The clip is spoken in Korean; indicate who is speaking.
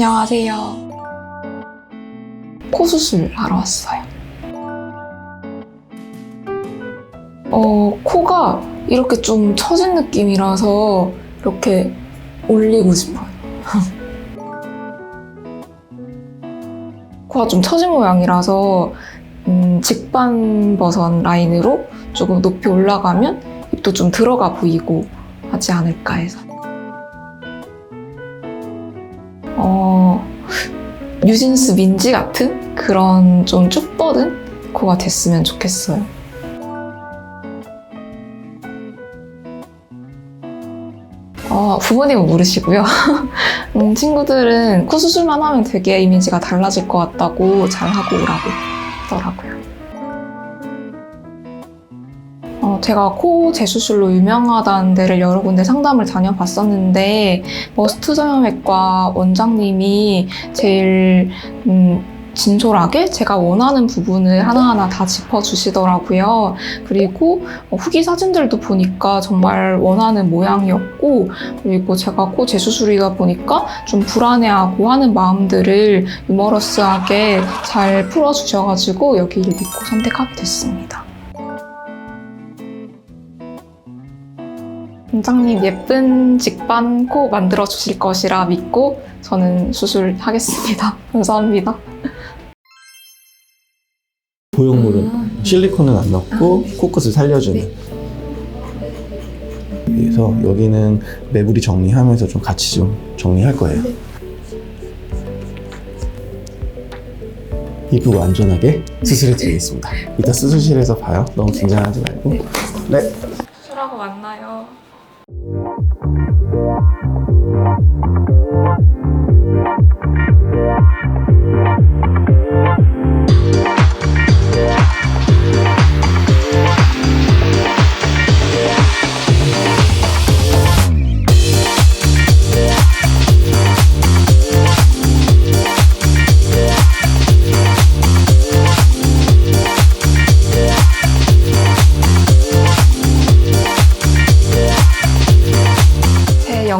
Speaker 1: 안녕하세요. 코 수술 하러 왔어요. 어, 코가 이렇게 좀 처진 느낌이라서 이렇게 올리고 싶어요. 코가 좀 처진 모양이라서 음, 직반 버선 라인으로 조금 높이 올라가면 입도 좀 들어가 보이고 하지 않을까 해서. 어, 뉴진스 민지 같은 그런 좀 쭉 뻗은 코가 됐으면 좋겠어요. 어, 부모님은 모르시고요. 음, 친구들은 코 수술만 하면 되게 이미지가 달라질 것 같다고 잘 하고 오라고 하더라고요. 어, 제가 코 재수술로 유명하다는 데를 여러 군데 상담을 다녀봤었는데 머스트 성형외과 원장님이 제일 음, 진솔하게 제가 원하는 부분을 하나하나 다 짚어주시더라고요. 그리고 어, 후기 사진들도 보니까 정말 원하는 모양이었고 그리고 제가 코 재수술이다 보니까 좀 불안해하고 하는 마음들을 유머러스하게 잘 풀어주셔가지고 여기를 믿고 선택하게 됐습니다. 원장님 예쁜 직반 코 만들어 주실 것이라 믿고 저는 수술하겠습니다. 감사합니다.
Speaker 2: 보형물은 실리콘은 안 넣고 코끝을 살려주는. 그래서 여기는 매부리 정리하면서 좀 같이 좀 정리할 거예요. 이쁘고 안전하게 수술해 드리겠습니다. 이따 수술실에서 봐요. 너무 긴장하지 말고. 네